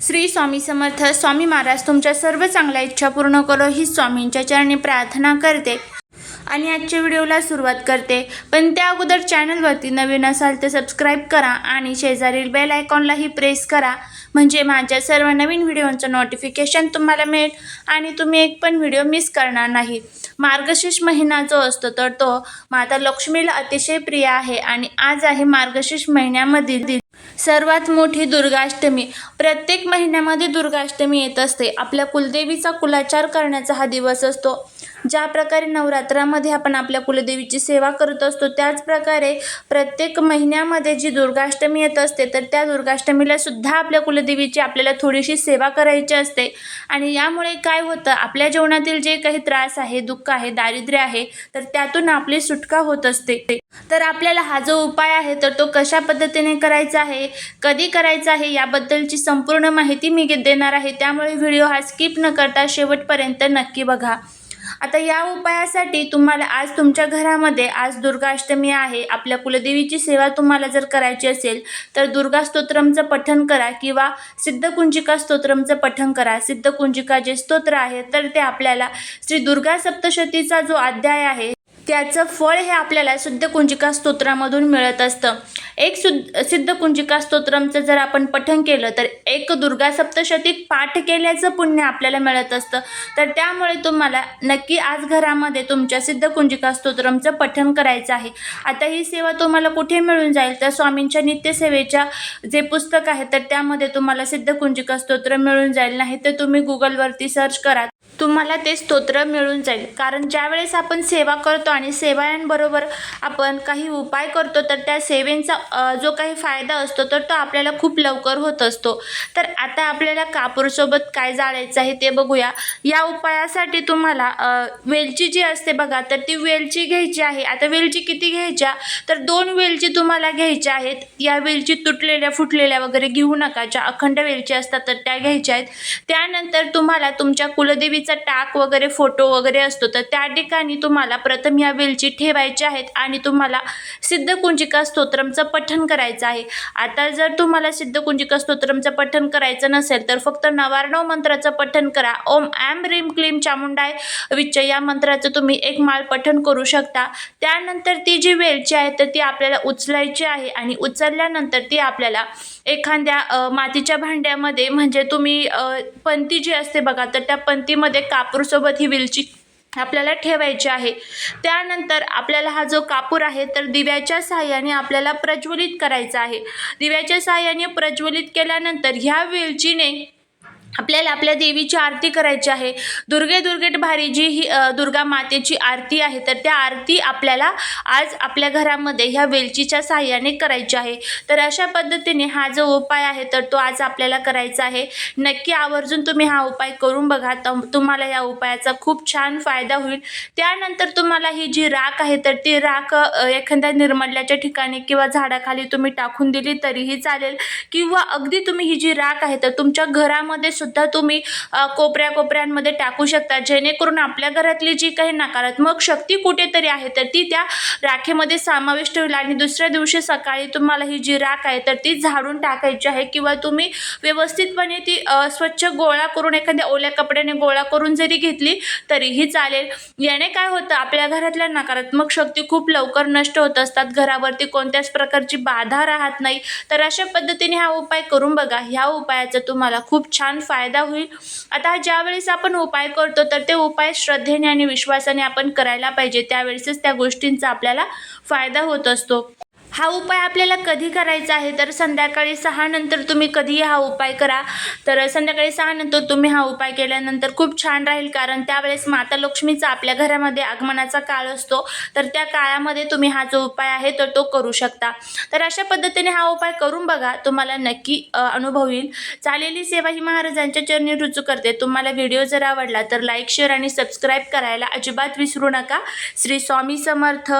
श्री स्वामी समर्थ स्वामी महाराज तुमच्या सर्व चांगल्या इच्छा पूर्ण करो. ही स्वामींच्या चरणी प्रार्थना करते. आणि आजच्या व्हिडिओला सुरुवात करते. पण त्या अगोदर चॅनलवरती नवीन असाल तर सबस्क्राईब करा आणि शेजारील बेल आयकॉनलाही प्रेस करा. म्हणजे माझ्या सर्व नवीन व्हिडिओंचं नोटिफिकेशन तुम्हाला मिळेल आणि तुम्ही एक पण व्हिडिओ मिस करणार नाही. मार्गशीर्ष महिना जो असतो तर तो माता लक्ष्मीला अतिशय प्रिय आहे आणि आज आहे मार्गशीर्ष महिन्यामधील सर्वात मोठी दुर्गाष्टमी. प्रत्येक महिन्यामध्ये दुर्गाष्टमी येत असते. आपल्या कुलदेवीचा कुलाचार करण्याचा हा दिवस असतो. ज्या प्रकारे नवरात्रामध्ये आपण आपल्या कुलदेवीची सेवा करत असतो त्याचप्रकारे प्रत्येक महिन्यामध्ये जी दुर्गाष्टमी येत असते तर त्या दुर्गाष्टमीला सुद्धा आपल्या कुलदेवीची आपल्याला थोडीशी सेवा करायची असते. आणि यामुळे काय होतं आपल्या जीवनातील जे काही त्रास आहे दुःख आहे दारिद्र्य आहे तर त्यातून आपली सुटका होत असते. तर आपल्याला हा जो उपाय आहे तर तो कशा पद्धतीने करायचा आहे कधी करायचा आहे याबद्दलची संपूर्ण माहिती मी देणार आहे. त्यामुळे व्हिडिओ हा स्किप न करता शेवटपर्यंत नक्की बघा. आता या उपायासाठी तुम्हाला आज तुमच्या घरामध्ये आज दुर्गाष्टमी आहे. आपल्या कुलदेवीची सेवा तुम्हाला जर करायची असेल तर दुर्गा स्तोत्रमचं पठण करा किंवा सिद्धकुंजिका स्तोत्रमचं पठण करा. सिद्धकुंजिका जे स्तोत्र आहे तर ते आपल्याला श्री दुर्गा सप्तशतीचा जो अध्याय आहे त्याचं फळ हे आपल्याला सिद्धकुंजिका स्तोत्रामधून मिळत असतं. एक सुद सिद्धकुंजिका स्तोत्रमचं जर आपण पठन केलं तर एक दुर्गा सप्तशतीक पाठ केल्याचं पुण्य आपल्याला मिळत असतं. तर त्यामुळे तुम्हाला नक्की आज घरामध्ये तुमच्या सिद्धकुंजिका स्तोत्रमचं पठन करायचं आहे. आता ही सेवा तुम्हाला कुठे मिळून जाईल? तर स्वामींच्या नित्यसेवेच्या जे पुस्तक आहे तर त्यामध्ये तुम्हाला सिद्धकुंजिका स्तोत्र मिळून जाईल. नाही तर तुम्ही गुगलवरती सर्च करा तुम्हाला ते स्तोत्र मिळून जाईल. कारण ज्यावेळेस आपण सेवा करतो आणि सेवायांबरोबर आपण काही उपाय करतो तर त्या सेवेंचा जो काही फायदा असतो तर तो आपल्याला खूप लवकर होत असतो. तर आता आपल्याला कापूरसोबत काय जाळायचं आहे ते बघूया. या उपायासाठी तुम्हाला वेलची जी असते बघा तर ती वेलची घ्यायची आहे. आता वेलची किती घ्यायच्या? तर दोन वेलची तुम्हाला घ्यायच्या आहेत. या वेलची तुटलेल्या फुटलेल्या वगैरे घेऊ नका. ज्या अखंड वेलची असतात तर त्या घ्यायच्या आहेत. त्यानंतर तुम्हाला तुमच्या कुलदेवी कुलदेवीचा टाक वगैरे फोटो वगैरे असतो तर त्या ठिकाणी तुम्हाला प्रथम या वेलची ठेवायची आहेत आणि तुम्हाला सिद्धकुंजिका स्तोत्रमचं पठण करायचं आहे. आता जर तुम्हाला सिद्धकुंजिका स्तोत्रमचं पठण करायचं नसेल तर फक्त नवार्णव मंत्राचं पठण करा. ओम ॲम रीम क्लीम चामुंडाय विच्च या मंत्राचं तुम्ही एक माळ पठण करू शकता. त्यानंतर ती जी वेलची आहे तर ती आपल्याला उचलायची आहे आणि उचलल्यानंतर ती आपल्याला एखाद्या मातीच्या भांड्यामध्ये म्हणजे तुम्ही पंती जी असते बघा तर त्या पंतीमध्ये कापूरसोबत ही वेलची आपल्याला ठेवायची आहे. त्यानंतर आपल्याला हा जो कापूर आहे तर दिव्याच्या सहाय्याने आपल्याला प्रज्वलित करायचा आहे. दिव्याच्या सहाय्याने प्रज्वलित केल्यानंतर ह्या वेलचीने आपल्याला आपल्या देवीची आरती करायची आहे. दुर्गे दुर्गेट भारी जी ही दुर्गा मातेची आरती आहे तर त्या आरती आपल्याला आज आपल्या घरामध्ये ह्या वेलचीच्या सहाय्याने करायची आहे. तर अशा पद्धतीने हा जो उपाय आहे तर तो आज आपल्याला करायचा आहे. नक्की आवर्जून तुम्ही हा उपाय करून बघा. तर तुम्हाला या उपायाचा खूप छान फायदा होईल. त्यानंतर तुम्हाला ही जी राख आहे तर ती राख एखाद्या निर्मल्याच्या ठिकाणी किंवा झाडाखाली तुम्ही टाकून दिली तरीही चालेल. किंवा अगदी तुम्ही ही जी राख आहे तर तुमच्या घरामध्ये सुद्धा तुम्ही कोपऱ्या कोपऱ्यांमध्ये टाकू शकता. जेणेकरून आपल्या घरातली जी काही नकारात्मक शक्ती कुठेतरी आहे तर ती त्या राखेमध्ये समाविष्ट होईल. आणि दुसऱ्या दिवशी सकाळी तुम्हाला ही जी राख आहे तर ती झाडून टाकायची आहे. किंवा तुम्ही व्यवस्थितपणे ती स्वच्छ गोळा करून एखाद्या ओल्या कपड्याने गोळा करून जरी घेतली तरीही चालेल. याने काय होतं आपल्या घरातल्या नकारात्मक शक्ती खूप लवकर नष्ट होत असतात. घरावरती कोणत्याच प्रकारची बाधा राहत नाही. तर अशा पद्धतीने हा उपाय करून बघा. ह्या उपायाचा तुम्हाला खूप छान फायदा होईल. आता ज्यावेळेस आपण उपाय करतो तर ते उपाय श्रद्धेने आणि विश्वासाने आपण करायला पाहिजे. त्यावेळेसच त्या गोष्टींचा आपल्याला फायदा होत असतो. हा उपाय आपल्याला कधी करायचा आहे? तर संध्याकाळी सहा नंतर तुम्ही कधीही हा उपाय करा. तर संध्याकाळी सहा नंतर तुम्ही हा उपाय केल्यानंतर खूप छान राहील. कारण त्यावेळेस माता लक्ष्मीचा आपल्या घरामध्ये आगमनाचा काळ असतो. तर त्या काळामध्ये तुम्ही हा जो उपाय आहे तर तो करू शकता. तर अशा पद्धतीने हा उपाय करून बघा. तुम्हाला नक्की अनुभव येईल. चालेली सेवा ही महाराजांच्या चरणी रुजू करते. तुम्हाला व्हिडिओ जर आवडला तर लाईक शेअर आणि सबस्क्राईब करायला अजिबात विसरू नका. श्री स्वामी समर्थ.